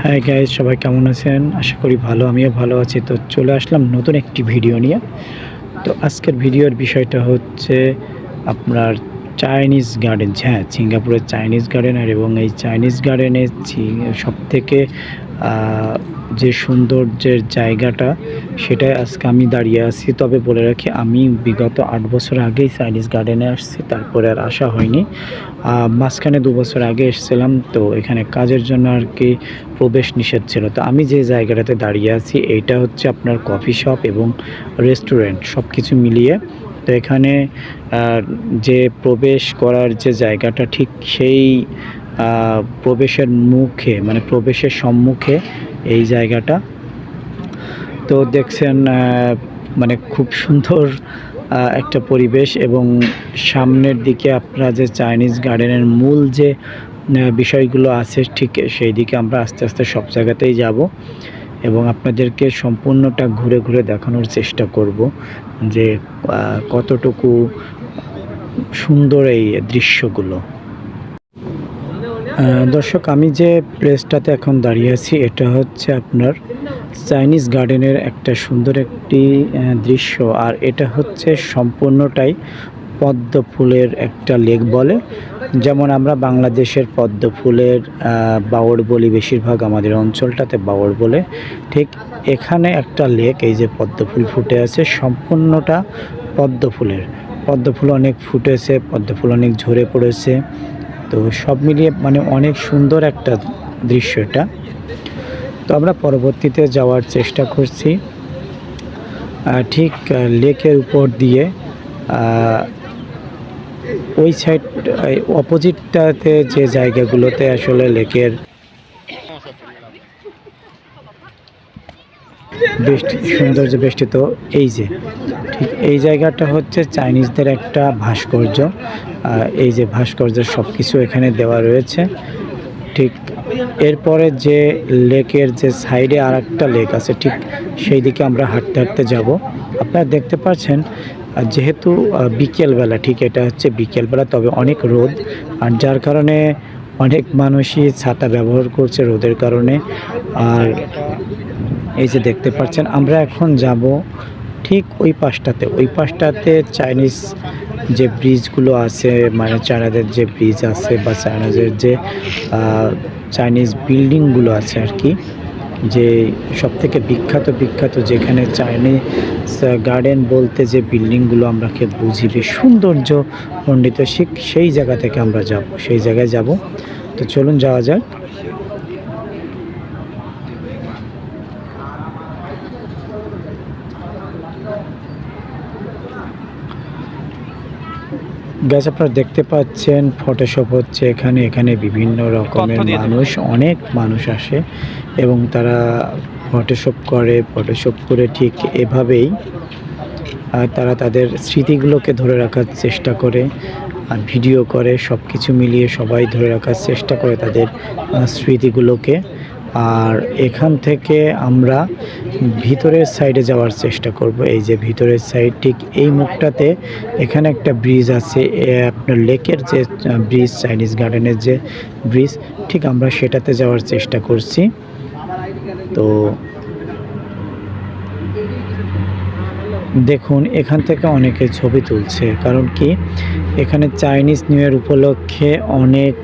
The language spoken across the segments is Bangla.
হ্যাঁ গাইজ সবাই কেমন আছেন? আশা করি ভালো, আমিও ভালো আছি। তো চলে আসলাম নতুন একটি ভিডিও নিয়ে। তো আজকের ভিডিওর বিষয়টা হচ্ছে আপনার চাইনিজ গার্ডেন হ্যাঁ সিঙ্গাপুরের চাইনিজ গার্ডেন আর এবং এই চাইনিজ গার্ডেনে সব থেকে যে সৌন্দর্যের জায়গাটা, সেটাই আজকে আমি দাঁড়িয়ে আছি। তবে বলে রাখি, আমি বিগত আট বছর আগেই চাইনিজ গার্ডেনে আসছি, তারপরে আর আসা হয়নি। মাঝখানে দু বছর আগে এসেছিলাম, তো এখানে কাজের জন্য আর কি প্রবেশ নিষেধ ছিল। তো আমি যে জায়গাটাতে দাঁড়িয়ে আছি, এইটা হচ্ছে আপনার কফি শপ এবং রেস্টুরেন্ট সব কিছু মিলিয়ে। তো এখানে যে প্রবেশ করার যে জায়গাটা ঠিক সেই প্রবেশের মুখে মানে প্রবেশের সম্মুখে এই জায়গাটা। তো দেখছেন মানে খুব সুন্দর একটা পরিবেশ এবং সামনের দিকে আপনারা যে চাইনিজ গার্ডেনের মূল যে বিষয়গুলো আছে ঠিক সেই দিকে আমরা আস্তে আস্তে সব জায়গাতেই যাব। এবং আপনাদেরকে সম্পূর্ণটা ঘুরে ঘুরে দেখানোর চেষ্টা করব যে কতটুকু সুন্দর এই দৃশ্যগুলো। দর্শক, আমি যে প্লেসটাতে এখন দাঁড়িয়ে আছি, এটা হচ্ছে আপনার চাইনিজ গার্ডেনের একটা সুন্দর একটি দৃশ্য। আর এটা হচ্ছে সম্পূর্ণটাই পদ্ম ফুলের একটা লেক বলে। যেমন আমরা বাংলাদেশের পদ্ম ফুলের বাওড় বলি বেশিরভাগ আমাদের অঞ্চলটাতে বাওড় বলে। ঠিক এখানে একটা লেক, এই যে পদ্ম ফুল ফুটে আছে, সম্পূর্ণটা পদ্ম ফুলের পদ্ম ফুল অনেক ফুটেছে পদ্ম ফুল অনেক ঝরে পড়েছে। তো সব মিলিয়ে মানে অনেক সুন্দর একটা দৃশ্য এটা। তো আমরা পরবর্তীতে যাওয়ার চেষ্টা করছি। ঠিক লেকের উপর দিয়ে ওই সাইড অপোজিটটাতে যে জায়গাগুলোতে আসলে লেকের বেষ্টি, সৌন্দর্য বেষ্টিত, এই যে, ঠিক এই জায়গাটা হচ্ছে চাইনিজদের একটা ভাস্কর্য। এই যে ভাস্কর্যের সব কিছু এখানে দেওয়া রয়েছে। ঠিক এরপরে যে লেকের যে সাইডে আর একটা লেক আছে, ঠিক সেই দিকে আমরা হাঁটতে হাঁটতে যাব। আপনারা দেখতে পাচ্ছেন যেহেতু বিকেলবেলা, ঠিক এটা হচ্ছে বিকেলবেলা, তবে অনেক রোদ। আর যার কারণে অনেক মানুষই ছাতা ব্যবহার করছে রোদের কারণে। আর এই যে দেখতে পাচ্ছেন, আমরা এখন যাব ঠিক ওই পাশটাতে। ওই পাশটাতে চাইনিজ যে ব্রিজগুলো আছে মানে চায়নাদের যে ব্রিজ আছে বা চায়নাদের যে চাইনিজ বিল্ডিংগুলো আছে আর কি যে সব থেকে বিখ্যাত বিখ্যাত যেখানে চাইনিজ গার্ডেন বলতে যে বিল্ডিংগুলো আমরা আমরাকে বুঝি, বেশ সৌন্দর্য মণ্ডিত শিখ সেই জায়গা থেকে আমরা যাব, সেই জায়গায় যাব। তো চলুন যাওয়া যাক। গাছ আপনারা দেখতে পাচ্ছেন ফটোশপ হচ্ছে এখানে। এখানে বিভিন্ন রকমের মানুষ অনেক মানুষ আসে এবং তারা ফটোশপ করে ফটোশপ করে ঠিক এভাবেই তারা তাদের স্মৃতিগুলোকে ধরে রাখার চেষ্টা করে আর ভিডিও করে সব কিছু মিলিয়ে সবাই ধরে রাখার চেষ্টা করে তাদের স্মৃতিগুলোকে। আর এখান থেকে আমরা ভিতরের সাইডে যাওয়ার চেষ্টা করব। এই যে ভিতরের সাইড, ঠিক এই মুখটাতে এখানে একটা ব্রিজ আছে আপনার লেকের যে ব্রিজ, চাইনিজ গার্ডেনের যে ব্রিজ, ঠিক আমরা সেটাতে যাওয়ার চেষ্টা করছি। তো দেখুন, এখান থেকে অনেকে ছবি তুলছে, কারণ কি? এখানে চাইনিজ নিউ ইয়ার উপলক্ষে অনেক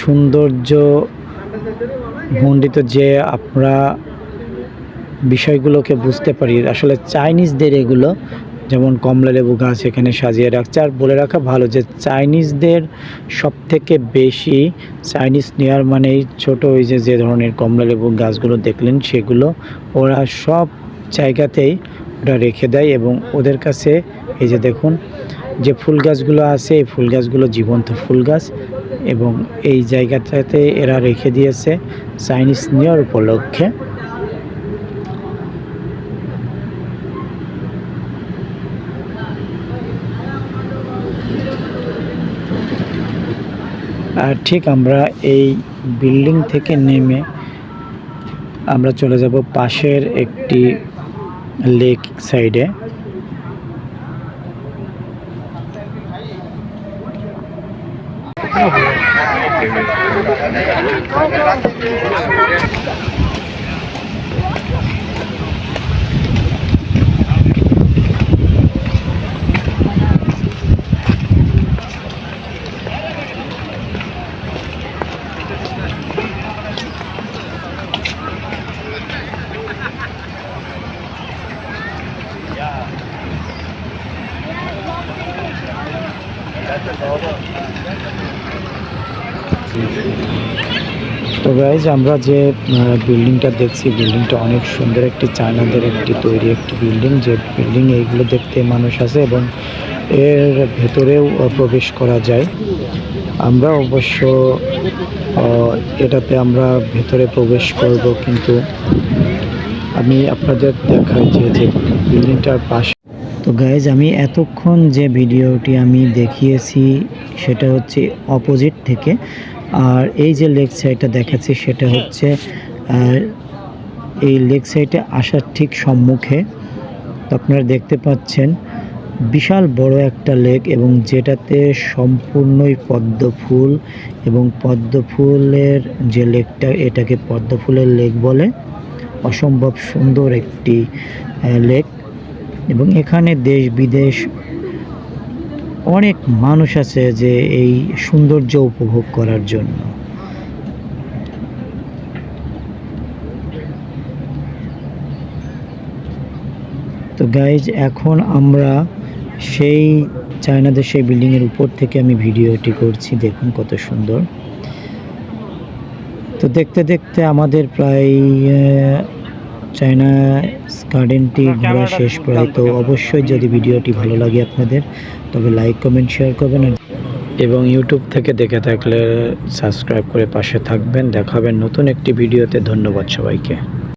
সৌন্দর্য মণ্ডিত যে আমরা বিষয়গুলোকে বুঝতে পারি, আসলে চাইনিজদের এগুলো, যেমন কমলা লেবু গাছ এখানে সাজিয়ে রাখছে, আর বলে রাখা ভালো যে চাইনিজদের সব থেকে বেশি চাইনিজ নেয়ার মানেই ছোট ওই যে যে ধরনের কমলা লেবু গাছগুলো দেখলেন, সেগুলো ওরা সব জায়গাতেই ওরা রেখে দেয় এবং ওদের কাছে এই যে দেখুন, যে ফুল গাছগুলো আছে, এই ফুল গাছগুলো জীবন্ত ফুল গাছ এবং এই জায়গাটাতে এরা রেখে দিয়েছে চাইনিজ নিউ উপলক্ষে। আর ঠিক আমরা এই বিল্ডিং থেকে নেমে আমরা চলে যাব পাশের একটি লেক সাইডে। Thank you. গাইজ আমরা যে বিল্ডিংটা দেখছি বিল্ডিংটা অনেক সুন্দর একটি চায়নাদের একটি তৈরি একটি বিল্ডিং যে বিল্ডিং এইগুলো দেখতে মানুষ আছে এবং এর ভেতরেও প্রবেশ করা যায়। আমরা অবশ্য এটাতে আমরা ভেতরে প্রবেশ করব কিন্তু আমি আপনাদের দেখাই যে যে বিল্ডিংটার পাশে। তো গাইজ আমি এতক্ষণ যে ভিডিওটি আমি দেখিয়েছি, সেটা হচ্ছে অপোজিট থেকে। আর এই যে লেগ সাইডটা দেখাচ্ছি, সেটা হচ্ছে এই লেগ সাইডে আসার ঠিক সম্মুখে আপনারা দেখতে পাচ্ছেন বিশাল বড় একটা লেক এবং যেটাতে সম্পূর্ণই পদ্ম ফুল এবং পদ্ম ফুলের যে লেকটা এটাকে পদ্ম ফুলের লেক বলে। অসম্ভব সুন্দর একটি লেক এবং এখানে দেশ বিদেশ অনেক মানুষ আছে যে এই সৌন্দর্য উপভোগ করার জন্য। তো গাইজ এখন আমরা সেই চায়নাদের সেই বিল্ডিংয়ের উপর থেকে আমি ভিডিওটি করছি। দেখুন কত সুন্দর। তো দেখতে দেখতে আমাদের প্রায় চায়না গার্ডেনটি ঘোরা শেষ প্রায় তো অবশ্যই যদি ভিডিওটি ভালো লাগে আপনাদের তবে লাইক কমেন্ট শেয়ার করবেন এবং ইউটিউব থেকে দেখে থাকলে সাবস্ক্রাইব করে পাশে থাকবেন। দেখাবেন নতুন একটি ভিডিওতে। ধন্যবাদ সবাইকে।